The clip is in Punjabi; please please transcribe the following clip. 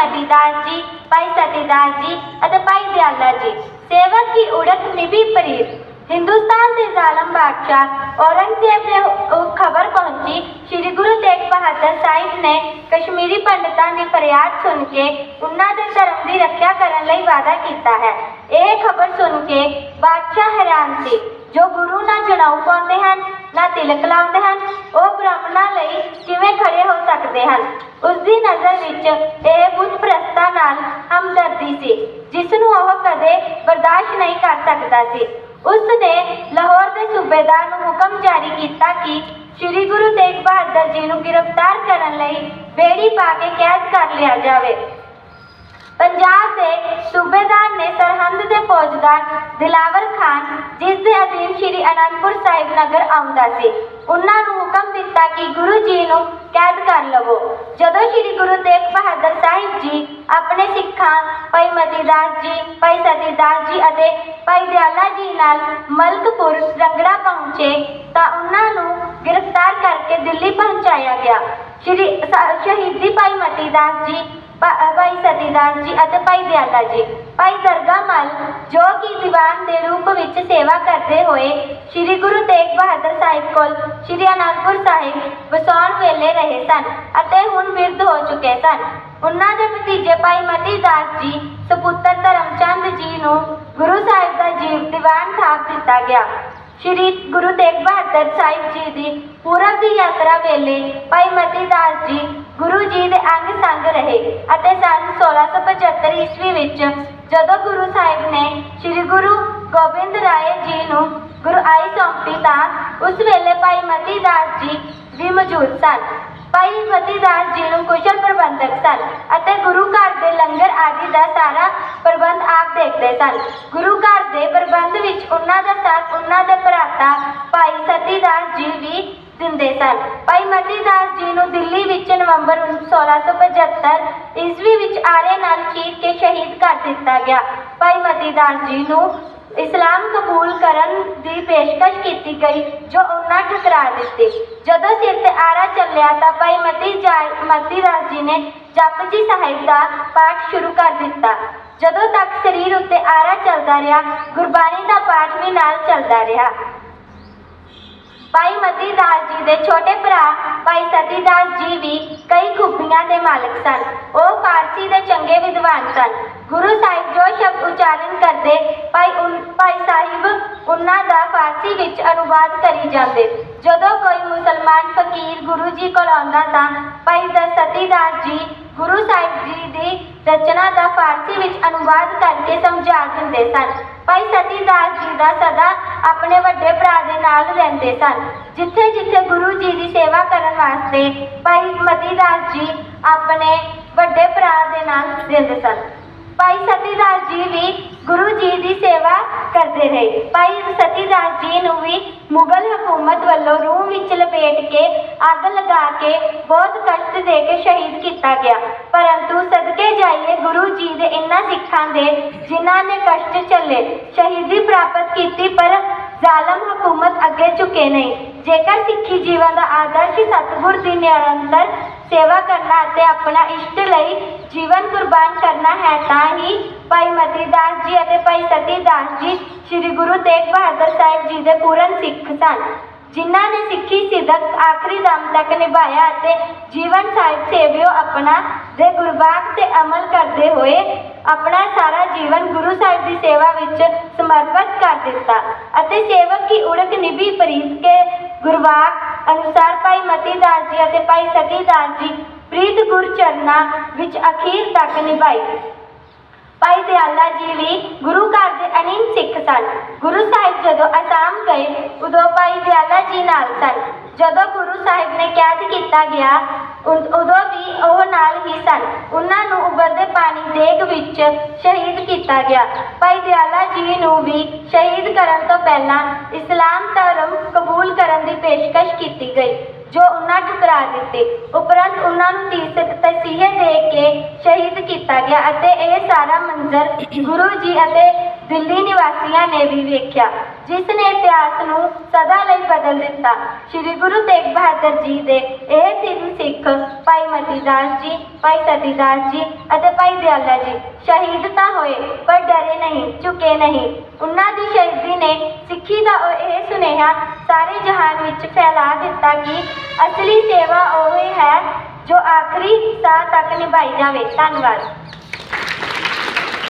ਮਤੀ ਦਾਸ ਜੀ ਭਾਈ ਸਤੀ ਦਾਸ ਜੀ ਅਤੇ ਭਾਈ ਦਿਆਲਾ ਜੀ ਸੇਵਕ ਕੀ ਉੜਕ ਨਿਭੀ ਪ੍ਰੀਤ ਹਿੰਦੁਸਤਾਨ ਦੇ ਜ਼ਾਲਮ ਬਾਦਸ਼ਾਹ ਔਰੰਗਜ਼ੇਬ ਨੂੰ ਖਬਰ ਪਹੁੰਚੀ ਸ੍ਰੀ ਗੁਰੂ ਤੇਗ ਬਹਾਦਰ ਸਾਹਿਬ ਨੇ ਕਸ਼ਮੀਰੀ ਪੰਡਤਾਂ ਦੀ ਫਰਿਆਦ ਸੁਣ ਕੇ ਉਹਨਾਂ ਦੇ ਧਰਮ ਦੀ ਰੱਖਿਆ ਕਰਨ ਲਈ ਵਾਅਦਾ ਕੀਤਾ ਹੈ ਇਹ ਖਬਰ ਸੁਣ ਕੇ ਬਾਦਸ਼ਾਹ ਹੈਰਾਨ ਸੀ ਜੋ ਗੁਰੂ ਨਾ ਜਣਾਉ ਪਾਉਂਦੇ ਹਨ ਨਾ ਤਿਲਕ ਲਾਉਂਦੇ ਹਨ ਉਹ ਬ੍ਰਾਹਮਣਾਂ ਲਈ ਕਿਵੇਂ ਖੜੇ ਹੋ ਸਕਦੇ ਹਨ ਉਸ ਦੀ ਨਜ਼ਰ ਵਿੱਚ ਇਹ ਬੁੱਧ ਪ੍ਰਸਤਾ ਨਾਲ ਹਮਦਰਦੀ ਸੀ ਜਿਸ ਨੂੰ ਉਹ ਕਦੇ ਬਰਦਾਸ਼ਤ ਨਹੀਂ ਕਰ ਸਕਦਾ ਸੀ। ਉਸ ਨੇ ਲਾਹੌਰ ਦੇ ਸੂਬੇਦਾਰ ਨੂੰ ਹੁਕਮ ਜਾਰੀ ਕੀਤਾ ਕਿ ਸ੍ਰੀ ਗੁਰੂ ਤੇਗ ਬਹਾਦਰ ਜੀ ਨੂੰ ਗ੍ਰਿਫਤਾਰ ਕਰਨ ਲਈ ਬੇੜੀ ਪਾ ਕੇ ਕੈਦ ਕਰ ਲਿਆ ਜਾਵੇ। ਪੰਜਾਬ ਦੇ ਸੂਬੇਦਾਰ ਨੇ ਸਰਹੰਦ ਦੇ ਫੌਜਦਾਰ ਦਿਲਾਵਰ ਖਾਨ, ਜਿਸ ਦੇ ਅਧੀਨ ਸ੍ਰੀ ਅਨੰਦਪੁਰ ਸਾਹਿਬ ਨਗਰ ਆਉਂਦਾ ਸੀ, ਉਹਨਾਂ ਨੂੰ ਹੁਕਮ ਦਿੱਤਾ ਕਿ ਗੁਰੂ ਜੀ ਨੂੰ ਕੈਦ ਕਰ ਲਵੋ। ਜਦੋਂ ਸ੍ਰੀ ਗੁਰੂ ਤੇਗ ਬਹਾਦਰ ਸਾਹਿਬ ਜੀ, ਆਪਣੇ ਸਿੱਖਾਂ, ਭਾਈ ਮਤੀ ਦਾਸ ਜੀ, ਭਾਈ ਸਤੀ ਦਾਸ ਜੀ ਅਤੇ ਭਾਈ ਦਿਆਲਾ ਜੀ ਨਾਲ ਮਲਕਪੁਰ ਰੰਗੜਾ ਪਹੁੰਚੇ ਤਾਂ ਉਹਨਾਂ ਨੂੰ ਦਿੱਲੀ ਪਹੁੰਚਾਇਆ ਗਿਆ। ਸ਼੍ਰੀ ਸ਼ਹੀਦੀ ਭਾਈ ਮਤੀ ਜੀ ਭਾਈ ਸਤੀਦਾਸ ਜੀ ਅਤੇ ਭਾਈ ਦਿਆਲਾ ਜੀ। ਭਾਈ ਦਰਗਾ ਮਲ, ਜੋ ਕਿ ਦੀਵਾਨ ਦੇ ਰੂਪ ਵਿੱਚ ਸੇਵਾ ਕਰਦੇ ਹੋਏ ਸ੍ਰੀ ਗੁਰੂ ਤੇਗ ਬਹਾਦਰ ਸਾਹਿਬ ਕੋਲ ਸ੍ਰੀ ਅਨੰਦਪੁਰ ਸਾਹਿਬ ਵਸਾਉਣ ਵੇਲੇ ਰਹੇ ਸਨ ਅਤੇ ਹੁਣ ਬਿਰਧ ਹੋ ਚੁੱਕੇ ਸਨ। ਉਹਨਾਂ ਦੇ ਭਤੀਜੇ ਭਾਈ ਮਤੀ ਦਾਸ ਜੀ, ਸਪੁੱਤਰ ਧਰਮਚੰਦ ਜੀ ਨੂੰ ਗੁਰੂ ਸਾਹਿਬ ਦਾ ਜੀਵ ਦੀਵਾਨ ਥਾਪ ਦਿੱਤਾ ਗਿਆ। ਸ਼੍ਰੀ ਗੁਰੂ ਤੇਗ ਬਹਾਦਰ ਸਾਹਿਬ ਜੀ ਦੀ ਪੂਰਬ ਦੀ ਯਾਤਰਾ ਵੇਲੇ ਭਾਈ ਮਤੀ ਦਾਸ ਜੀ ਗੁਰੂ ਜੀ ਦੇ ਅੰਗ ਸੰਗ ਰਹੇ ਅਤੇ ਸਨ 1675 ਈਸਵੀ ਵਿੱਚ ਜਦੋਂ ਗੁਰੂ ਸਾਹਿਬ ਨੇ ਸ਼੍ਰੀ ਗੁਰੂ ਗੋਬਿੰਦ ਰਾਏ ਜੀ ਨੂੰ ਗੁਰਆਈ ਸੌਂਪੀ ਤਾਂ ਉਸ ਵੇਲੇ ਭਾਈ ਮਤੀ ਦਾਸ ਜੀ ਵੀ ਮੌਜੂਦ ਸਨ। ਭਾਈ ਮਤੀ ਦਾਸ ਜੀ ਨੂੰ ਕੁਸ਼ਲ ਪ੍ਰਬੰਧਕ ਸਨ ਅਤੇ ਗੁਰੂ ਘਰ ਦੇ ਲੰਗਰ ਆਦਿ ਦਾ ਸਾਰਾ ਪ੍ਰਬੰਧ ਆਪ ਦੇਖਦੇ ਸਨ। ਗੁਰੂ ਘਰ ਦੇ ਪ੍ਰਬੰਧ ਵਿੱਚ ਉਹਨਾਂ ਦਾ ਸਾਥ, ਉਹਨਾਂ ਦੇ ਭਰਾਤਾ ਭਾਈ ਸਤੀ ਜੀ ਵੀ ਦਿੰਦੇ ਸਨ। ਭਾਈ ਮਤੀ ਜੀ ਨੂੰ ਦਿੱਲੀ ਵਿੱਚ ਨਵੰਬਰ 1675 ਈਸਵੀ ਵਿੱਚ ਆਰੇ ਨਾਲ ਖੀਰ ਕੇ ਸ਼ਹੀਦ ਕਰ ਦਿੱਤਾ ਗਿਆ। ਭਾਈ ਮਤੀ ਦਾਸ ਜੀ ਨੂੰ ਇਸਲਾਮ ਕਬੂਲ ਕਰਨ ਦੀ ਪੇਸ਼ਕਸ਼ ਕੀਤੀ ਗਈ, ਜੋ ਉਹਨਾਂ ਠੁਕਰਾ ਦਿੱਤੀ। ਜਦੋਂ ਸਿਰ ਤੇ ਆਰਾ ਚੱਲਿਆ ਤਾਂ ਭਾਈ ਮਤੀ ਮਤੀ ਦਾਸ ਜੀ ਨੇ ਜਪਜੀ ਸਾਹਿਬ ਦਾ ਪਾਠ ਸ਼ੁਰੂ ਕਰ ਦਿੱਤਾ। ਜਦੋਂ ਤੱਕ ਸਰੀਰ ਉੱਤੇ ਆਰਾ ਚੱਲਦਾ ਰਿਹਾ, ਗੁਰਬਾਣੀ ਦਾ ਪਾਠ ਵੀ ਨਾਲ ਚੱਲਦਾ ਰਿਹਾ। ਭਾਈ ਮਤੀ ਦਾਸ ਜੀ ਦੇ ਛੋਟੇ ਭਰਾ ਭਾਈ ਸਤੀ ਦਾਸ ਜੀ ਵੀ ਕਈ ਖੂਬੀਆਂ ਦੇ ਮਾਲਕ ਸਨ। ਉਹ ਫਾਰਸੀ ਦੇ ਚੰਗੇ ਵਿਦਵਾਨ ਸਨ। ਗੁਰੂ ਸਾਹਿਬ ਜੋ ਸ਼ਬਦ ਉਚਾਰਨ ਕਰਦੇ ਭਾਈ ਉਨ- ਭਾਈ ਸਾਹਿਬ ਉਹਨਾਂ ਦਾ ਫਾਰਸੀ ਵਿੱਚ ਅਨੁਵਾਦ ਕਰੀ ਜਾਂਦੇ। ਜਦੋਂ ਕੋਈ ਮੁਸਲਮਾਨ ਫਕੀਰ ਗੁਰੂ ਜੀ ਕੋਲ ਆਉਂਦਾ ਤਾਂ ਭਾਈ ਦ ਜੀ ਗੁਰੂ ਸਾਹਿਬ ਜੀ ਦੀ ਰਚਨਾ ਦਾ ਫਾਰਸੀ ਵਿੱਚ ਅਨੁਵਾਦ ਕਰਕੇ ਸਮਝਾ ਦਿੰਦੇ ਸਨ। ਭਾਈ ਸਤੀ ਜੀ ਦਾ ਸਦਾ ਆਪਣੇ ਵੱਡੇ ਭਰਾ ਦੇ ਨਾਲ ਰਹਿੰਦੇ ਸਨ। ਜਿੱਥੇ ਜਿੱਥੇ ਗੁਰੂ ਜੀ ਦੀ ਸੇਵਾ ਕਰਨ ਵਾਸਤੇ ਭਾਈ ਮਤੀ ਦਾਸ ਜੀ ਆਪਣੇ ਵੱਡੇ ਭਰਾ ਦੇ ਨਾਲ ਰਹਿੰਦੇ ਸਨ। ਭਾਈ ਸਤੀ ਦਾਸ ਜੀ ਵੀ ਗੁਰੂ ਕਰਦੇ ਰਹੇ ਭਾਈ ਸਤੀ ਦਾਸ ਜੀ ਨੂੰ ਵੀ ਮੁਗਲ ਹਕੂਮਤ ਵੱਲੋਂ ਰੂਹ ਵਿੱਚ ਲਪੇਟ ਕੇ ਅੱਗ ਲਗਾ ਕੇ ਬਹੁਤ ਕਸ਼ਟ ਦੇ ਕੇ ਸ਼ਹੀਦ ਕੀਤਾ ਗਿਆ ਪਰੰਤੂ ਸਦਕੇ ਜਾਈਏ ਗੁਰੂ ਜੀ ਦੇ ਇਨ੍ਹਾਂ ਸਿੱਖਾਂ ਦੇ ਜਿਨ੍ਹਾਂ ਨੇ ਕਸ਼ਟ ਝੱਲੇ ਸ਼ਹੀਦੀ ਪ੍ਰਾਪਤ ਕੀਤੀ ਪਰ ਜ਼ਾਲਮ ਹਕੂਮਤ ਅੱਗੇ ਝੁਕੇ ਨਹੀਂ ਜੇਕਰ ਸਿੱਖੀ ਜੀਵਨ ਦਾ ਆਦਰਸ਼ ਸਤਿਗੁਰ ਦੀ ਨਿਰੰਤਰ ਸੇਵਾ ਕਰਨਾ ਅਤੇ ਆਪਣਾ ਇਸ਼ਟ ਲਈ ਜੀਵਨ ਕੁਰਬਾਨ ਕਰਨਾ ਹੈ, ਤਾਂ ਹੀ ਭਾਈ ਮਤੀ ਦਾਸ ਜੀ ਅਤੇ ਭਾਈ ਸਤੀ ਦਾਸ ਜੀ ਸ੍ਰੀ ਗੁਰੂ ਤੇਗ ਬਹਾਦਰ ਸਾਹਿਬ ਜੀ ਦੇ ਪੂਰਨ ਸਿੱਖ ਸਨ, ਜਿਨ੍ਹਾਂ ਨੇ ਸਿੱਖੀ ਸਿਦਕ ਆਖਰੀ ਦਮ ਤੱਕ ਨਿਭਾਇਆ ਅਤੇ ਜੀਵਨ ਸਾਹਿਬ ਸੇਵਿਓ ਆਪਣਾ ਦੇ ਗੁਰਬਾਖ ਤੇ ਅਮਲ ਕਰਦੇ ਹੋਏ ਆਪਣਾ ਸਾਰਾ ਜੀਵਨ ਗੁਰੂ ਸਾਹਿਬ ਦੀ ਸੇਵਾ ਵਿੱਚ ਸਮਰਪਿਤ ਕਰ ਦਿੱਤਾ ਅਤੇ ਸੇਵਕ ਕੀ ਉੜਕ ਨਿਭੀ ਪ੍ਰੀਤ ਕੇ ਗੁਰਬਾਖ ਅਨੁਸਾਰ ਭਾਈ ਮਤੀ ਦਾਸ ਜੀ ਅਤੇ ਭਾਈ ਸਤੀ ਦਾਸ ਜੀ ਪ੍ਰੀਤ ਗੁਰ ਚਰਨਾਂ ਵਿੱਚ ਅਖੀਰ ਤੱਕ ਨਿਭਾਈ ਭਾਈ ਦਿਆਲਾ ਜੀ ਵੀ ਗੁਰੂ ਘਰ ਦੇ ਅਨੀਮ ਸਿੱਖ ਸਨ। ਗੁਰੂ ਸਾਹਿਬ ਜਦੋਂ ਅਸਾਮ ਗਏ, ਉਦੋਂ ਭਾਈ ਦਿਆਲਾ ਜੀ ਨਾਲ ਸਨ। ਜਦੋਂ ਗੁਰੂ ਸਾਹਿਬ ਨੇ ਕੈਦ ਕੀਤਾ ਗਿਆ ਉਦੋਂ ਵੀ ਉਹ ਨਾਲ ਹੀ ਸਨ। ਉਹਨਾਂ ਨੂੰ ਉਬਲਦੇ ਪਾਣੀ ਦੇਗ ਵਿੱਚ ਸ਼ਹੀਦ ਕੀਤਾ ਗਿਆ। ਭਾਈ ਦਿਆਲਾ ਜੀ ਨੂੰ ਵੀ ਸ਼ਹੀਦ ਕਰਨ ਤੋਂ ਪਹਿਲਾਂ ਇਸਲਾਮ ਧਰਮ ਪੇਸ਼ਕਸ਼ ਕੀਤੀ ਗਈ, ਜੋ ਉਹਨਾਂ ਠੁਕਰਾ ਦਿੱਤੇ। ਉਪਰੰਤ ਉਹਨਾਂ ਨੂੰ ਤੀਸ ਤਸੀਹੇ ਦੇ ਕੇ ਸ਼ਹੀਦ ਕੀਤਾ ਗਿਆ ਅਤੇ ਇਹ ਸਾਰਾ ਮੰਜ਼ਰ ਗੁਰੂ ਜੀ ਅਤੇ ਦਿੱਲੀ ਨਿਵਾਸੀਆਂ ਨੇ ਵੀ ਵੇਖਿਆ। ਜਿਸ ਨੇ ਇਤਿਹਾਸ ਨੂੰ ਸਦਾ ਲਈ ਬਦਲ ਦਿੱਤਾ। ਸ੍ਰੀ ਗੁਰੂ ਤੇਗ ਬਹਾਦਰ ਜੀ ਦੇ ਇਹ ਤਿੰਨ ਸਿੱਖ, ਭਾਈ ਮਤੀ ਦਾਸ ਜੀ, ਭਾਈ ਸਤੀ ਦਾਸ ਜੀ ਅਤੇ ਭਾਈ ਦਿਆਲਾ ਜੀ ਸ਼ਹੀਦ ਤਾਂ ਹੋਏ, ਪਰ ਡਰੇ ਨਹੀਂ, ਝੁਕੇ ਨਹੀਂ। ਉਹਨਾਂ ਦੀ ਸ਼ਹੀਦੀ ਨੇ ਸਿੱਖੀ ਦਾ ਇਹ ਸੁਨੇਹਾ ਸਾਰੇ ਜਹਾਨ ਵਿੱਚ ਫੈਲਾ ਦਿੱਤਾ ਕਿ ਅਸਲੀ ਸੇਵਾ ਉਹ ਹੈ ਜੋ ਆਖਰੀ ਸਾਹ ਤੱਕ ਨਿਭਾਈ ਜਾਵੇ। ਧੰਨਵਾਦ।